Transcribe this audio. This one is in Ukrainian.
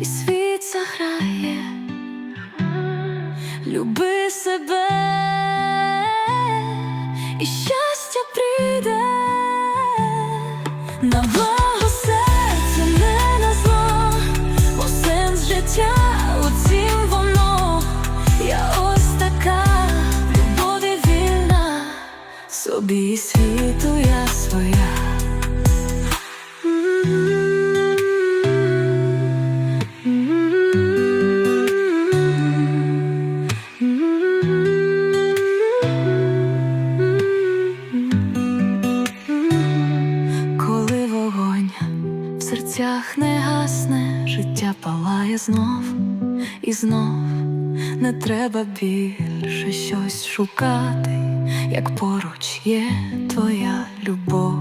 і світ заграє, люби себе. І щастя прийде. На благо серце не на зло, бо сенс життя у цім воно, я ось така, любові вільна, собі світу я. Серцях не гасне, життя палає знов і знов не треба більше щось шукати, як поруч є твоя любов.